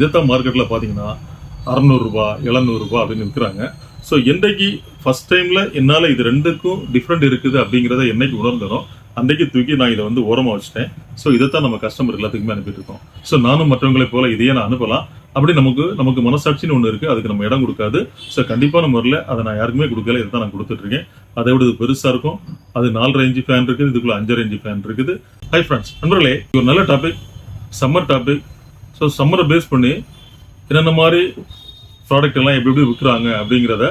இதைத்தான் மார்க்கெட்டில் பார்த்தீங்கன்னா அறநூறுரூபா எழுநூறுபா அப்படின்னு விற்கிறாங்க. ஸோ என்றைக்கு ஃபர்ஸ்ட் டைமில் என்னால் இது ரெண்டுக்கும் டிஃப்ரெண்ட் இருக்குது அப்படிங்கிறத என்னைக்கு உணர்ந்தனோ அன்றைக்கு தூக்கி நான் இதை வந்து ஓரமாக வச்சுட்டேன். ஸோ இதைத்தான் நம்ம கஸ்டமர் எல்லாத்துக்குமே அனுப்பிட்டு இருக்கோம். ஸோ நானும் மற்றவங்களை போல இதையே நான் அனுப்பலாம். அப்படி நமக்கு நமக்கு மனசாட்சின்னு ஒன்று இருக்குது அதுக்கு நம்ம இடம் கொடுக்காது. ஸோ கண்டிப்பான முறையில் அதை நான் யாருக்குமே கொடுக்கல இதை தான் நான் கொடுத்துட்ருக்கேன் அதை விட இது பெருசாக இருக்கும். அது நாலு ரேஞ்சு ஃபேன் இருக்குது இதுக்குள்ள அஞ்சு ரேஞ்சு ஃபேன் இருக்குது. ஹை ஃப்ரெண்ட்ஸ் நண்பர்களே ஒரு நல்ல டாபிக் சம்மர் டாபிக் ஸோ சம்மரை பேஸ் பண்ணி என்னென்ன மாதிரி ப்ராடக்ட் எல்லாம் எப்படி எப்படி விற்கிறாங்க அப்படிங்கிறத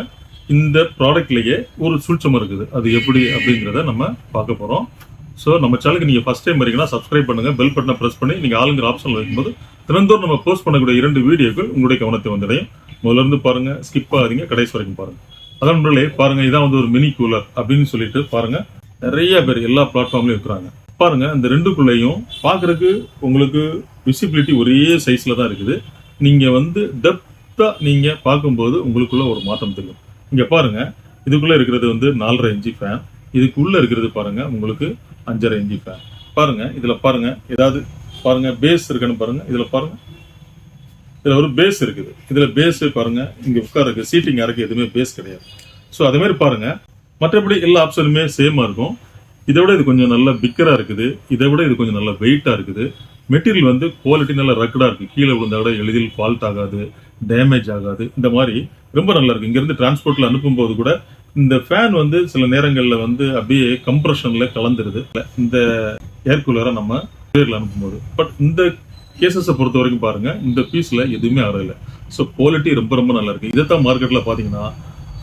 இந்த ப்ராடக்ட்லேயே ஒரு சூழ்ச்சம் இருக்குது. அது எப்படி அப்படிங்கிறத நம்ம பார்க்க போகிறோம் ஸோ நம்ம சேனலுக்கு நீங்கள் ஃபஸ்ட் டைம் வரீங்கன்னா சப்ஸ்கிரைப் பண்ணுங்க. பெல் பட்டனை ப்ரெஸ் பண்ணி நீங்கள் ஆளுங்கிற ஆப்ஷனில் வைக்கும்போது தினந்தோறும் நம்ம போஸ்ட் பண்ணக்கூடிய இரண்டு வீடியோக்கள் உங்களுடைய கவனத்தை வந்தடையும். முதல்ல இருந்து பாருங்கள் ஸ்கிப் ஆகாதீங்க கடைசி வரைக்கும் பாருங்கள் அதான் நண்பர்களே பாருங்கள் இதான் வந்து ஒரு மினி கூலர் அப்படின்னு சொல்லிட்டு பாருங்கள் நிறைய பேர் எல்லா பிளாட்ஃபார்ம்லையும் இருக்கிறாங்க பாருங்க இந்த ரெண்டுக்குள்ளேயும் பார்க்குறதுக்கு உங்களுக்கு விசிபிலிட்டி ஒரே சைஸ்ல தான் இருக்குது. நீங்கள் வந்து டெப்த்தாக நீங்கள் பார்க்கும்போது உங்களுக்குள்ள ஒரு மாற்றம் தெரியும். இங்கே பாருங்க இதுக்குள்ளே இருக்கிறது வந்து நாலரை இன்ச்சு ஃபேன் இதுக்குள்ள இருக்கிறது பாருங்க உங்களுக்கு அஞ்சரை இன்ச்சு ஃபேன் பாருங்க இதுல பாருங்க ஏதாவது பாருங்க பேஸ் இருக்குன்னு பாருங்க இதுல பாருங்க. இதில் ஒரு பேஸ் இருக்குது. இதில் பேஸ் பாருங்க இங்கே உட்காருக்கு சீட்டிங் யாருக்கு எதுவுமே பேஸ் கிடையாது. ஸோ அதே மாதிரி பாருங்க மற்றபடி எல்லா ஆப்ஷனுமே சேமா இருக்கும். இதை விட இது கொஞ்சம் நல்ல பிக்கராக இருக்குது. இதை விட இது கொஞ்சம் நல்ல வெயிட்டாக இருக்குது. மெட்டீரியல் வந்து குவாலிட்டி நல்லா ரக்கடாக இருக்குது கீழே விழுந்தா கூட எளிதில் ஃபால்ட் ஆகாது டேமேஜ் ஆகாது. இந்த மாதிரி ரொம்ப நல்லா இருக்குது இங்கேருந்து டிரான்ஸ்போர்ட்டில் அனுப்பும்போது கூட இந்த ஃபேன் வந்து சில நேரங்களில் வந்து அப்படியே கம்ப்ரெஷனில் கலந்துருது. இந்த ஏர் கூலரை நம்ம பேரில் அனுப்பும்போது பட் இந்த கேசஸை பொறுத்த வரைக்கும் பாருங்கள் இந்த பீஸில் எதுவுமே ஆறல ஸோ குவாலிட்டி ரொம்ப ரொம்ப நல்லா இருக்குது இதை தான் மார்க்கெட்டில் பார்த்தீங்கன்னா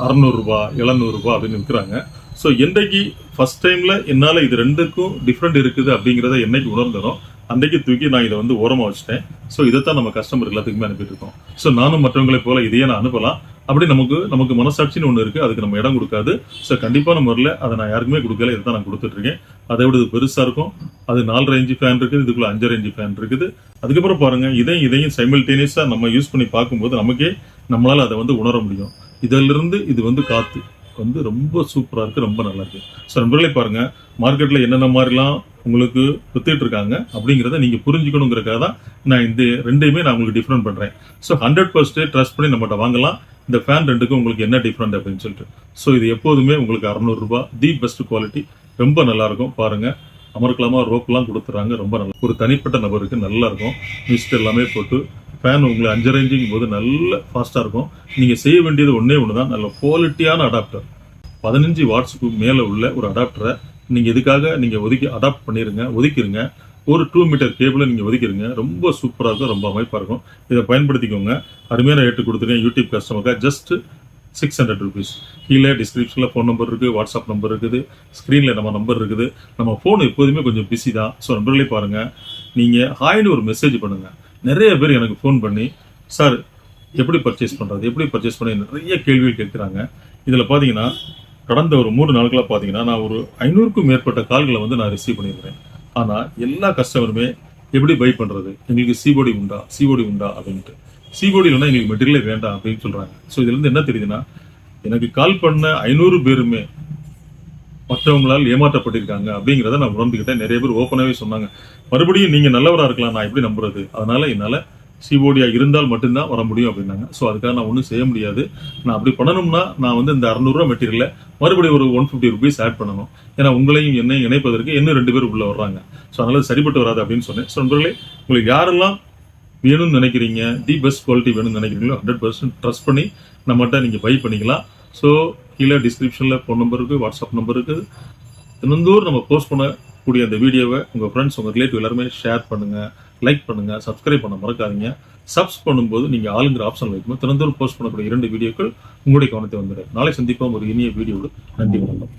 அறநூறுரூபா எழுநூறுபா அப்படின்னு விற்கிறாங்க. ஸோ என்றைக்கு ஃபஸ்ட் டைம்ல என்னால் இது ரெண்டுக்கும் டிஃப்ரெண்ட் இருக்குது அப்படிங்கிறத என்னைக்கு உணர்ந்தனோ அன்றைக்கு தூக்கி நான் இதை வந்து ஓரமாக வச்சுட்டேன். ஸோ இதைத்தான் நம்ம கஸ்டமர் எல்லாத்துக்குமே அனுப்பிட்டு இருக்கோம் ஸோ நானும் மற்றவங்களை போல இதையே நான் அனுப்பலாம். அப்படி நமக்கு நமக்கு மனசாட்சின்னு ஒன்று இருக்குது அதுக்கு நம்ம இடம் கொடுக்காது. ஸோ கண்டிப்பான முறையில் அதை நான் யாருக்குமே கொடுக்கல இதை தான் நான் கொடுத்துட்ருக்கேன். அதை விட இது பெருசாக இருக்கும். அது நாலு ரேஞ்சு ஃபேன் இருக்குது இதுக்குள்ள அஞ்சரை ரேஞ்சு ஃபேன் இருக்குது. அதுக்கப்புறம் பாருங்க இதையும் இதையும் சைமில்டேனியஸாக நம்ம யூஸ் பண்ணி பார்க்கும்போது நமக்கே நம்மளால் அதை வந்து உணர முடியும். இதிலிருந்து இது வந்து காற்று வந்து ரொம்ப சூப்பராக இருக்குது ரொம்ப நல்லா இருக்குது ஸோ நண்பர்களே பாருங்க மார்க்கெட்டில் என்னென்ன மாதிரிலாம் உங்களுக்கு வித்துட்டு இருக்காங்க அப்படிங்கிறத நீங்கள் புரிஞ்சுக்கணுங்கிறதுக்காக தான் நான் இந்த ரெண்டையுமே நான் உங்களுக்கு டிஃப்ரெண்ட் பண்ணுறேன் ஸோ ஹண்ட்ரட் பர்சன்டேஜ் ட்ரஸ்ட் பண்ணி நம்மகிட்ட வாங்கலாம். இந்த ஃபேன் ரெண்டுக்கும் உங்களுக்கு என்ன டிஃப்ரெண்ட் அப்படின்னு சொல்லிட்டு. ஸோ இது எப்போதுமே உங்களுக்கு அறநூறுரூபா தி பெஸ்ட் குவாலிட்டி ரொம்ப நல்லாயிருக்கும் பாருங்கள் பாருங்க. அமர்க்கலாமா ரோப்லாம் கொடுத்துறாங்க ரொம்ப நல்லா. ஒரு தனிப்பட்ட நபருக்கு நல்லா இருக்கும். மிஸ்ட் எல்லாமே போட்டு ஃபேன் உங்களை அஞ்சரை இன்ச்சிங் போது நல்ல ஃபாஸ்ட்டாக இருக்கும். நீங்கள் செய்ய வேண்டியது ஒன்றே ஒன்று தான் நல்ல குவாலிட்டியான அடாப்டர் பதினஞ்சு வாட்ஸுக்கு மேலே உள்ள ஒரு அடாப்டரை நீங்கள் இதுக்காக நீங்கள் ஒதுக்கி அடாப்ட் பண்ணிடுங்க ஒதுக்கிடுங்க ஒரு டூ மீட்டர் கேபிளை நீங்கள் ஒதுக்கிடுங்க ரொம்ப சூப்பராக இருக்கும் ரொம்ப அமைப்பாக இருக்கும். இதை பயன்படுத்திக்கோங்க. அருமையான ரேட்டு கொடுத்துருக்கேன் யூடியூப் கஸ்டமருக்காக ஜஸ்ட் சிக்ஸ் ஹண்ட்ரட் ருபீஸ் கீழே டிஸ்கிரிப்ஷனில் ஃபோன் நம்பர் இருக்குது வாட்ஸ்அப் நம்பர் இருக்குது. ஸ்க்ரீனில் நம்ம நம்பர் இருக்குது. நம்ம ஃபோன் எப்போதுமே கொஞ்சம் பிஸி தான். ஸோ நம்பர்களே பாருங்கள் நீங்கள் ஹாய்னு ஒரு மெசேஜ் பண்ணுங்கள் நிறைய பேர் எனக்கு ஃபோன் பண்ணி சார் எப்படி பர்ச்சேஸ் பண்ணுறது எப்படி பர்ச்சேஸ் பண்ணி நிறைய கேள்விகள் கேட்குறாங்க. இதில் பார்த்தீங்கன்னா கடந்த ஒரு மூணு நாட்களாக பார்த்தீங்கன்னா நான் ஒரு ஐநூறுக்கும் மேற்பட்ட கால்களை வந்து நான் ரிசீவ் பண்ணியிருக்கிறேன். ஆனால் எல்லா கஸ்டமருமே எப்படி பை பண்ணுறது எங்களுக்கு சிபோடி உண்டா? சிஓடி உண்டா? அப்படின்ட்டு. சிபோடியில்னா எங்களுக்கு மெட்டீரியலே வேண்டாம் அப்படின்னு சொல்கிறாங்க ஸோ இதுலேருந்து என்ன தெரியுதுன்னா எனக்கு கால் பண்ண ஐநூறு பேருமே மற்றவங்களால் ஏமாற்றப்பட்டிருக்காங்க அப்படிங்கிறத நான் உணர்ந்துக்கிட்டேன். நிறைய பேர் ஓப்பனாகவே சொன்னாங்க. மறுபடியும் நீங்கள் நல்லவராக இருக்கலாம் நான் எப்படி நம்புறது? அதனால் என்னால் சிஓடியாக இருந்தால் மட்டும்தான் வர முடியும் அப்படின்னாங்க. ஸோ அதுக்காக நான் ஒன்றும் செய்ய முடியாது. நான் அப்படி பண்ணணும்னா நான் வந்து இந்த அறநூறுவா மெட்டீரியலில் மறுபடியும் ஒரு ஒன் ஃபிஃப்டி ருபீஸ் ஆட் பண்ணணும். ஏன்னா உங்களையும் என்னையும் இணைப்பதற்கு இன்னும் ரெண்டு பேர் உள்ளே வர்றாங்க. ஸோ அதனால் சரிப்பட்டு வராது அப்படின்னு சொன்னேன். ஸோ நண்பர்களே உங்களுக்கு யாரெல்லாம் வேணும்னு நினைக்கிறீங்க தி பெஸ்ட் குவாலிட்டி வேணும்னு நினைக்கிறீங்களோ ஹண்ட்ரட் பர்சன்ட் ட்ரஸ்ட் பண்ணி நம்மகிட்ட நீங்கள் பை பண்ணிக்கலாம். ஸோ கீழே டிஸ்கிரிப்ஷனில் ஃபோன் நம்பர் இருக்குது வாட்ஸ்அப் நம்பர் இருக்குது தினந்தோறும் நம்ம போஸ்ட் பண்ணக்கூடிய அந்த வீடியோவை உங்கள் ஃப்ரெண்ட்ஸ் உங்கள் ரிலேட்டிவ் எல்லாருமே ஷேர் பண்ணுங்கள் லைக் பண்ணுங்கள் சப்ஸ்கிரைப் பண்ண மறக்காதீங்க. சப்ஸ் பண்ணும்போது நீங்கள் ஆளுங்கிற ஆப்ஷன் வைக்கும்போது தினந்தோறும் போஸ்ட் பண்ணக்கூடிய இரண்டு வீடியோக்கள் உங்களுடைய கவனத்தை வந்துடும். நாளை சந்திப்போம். ஒரு இனிய வீடியோடு நன்றி வணக்கம்.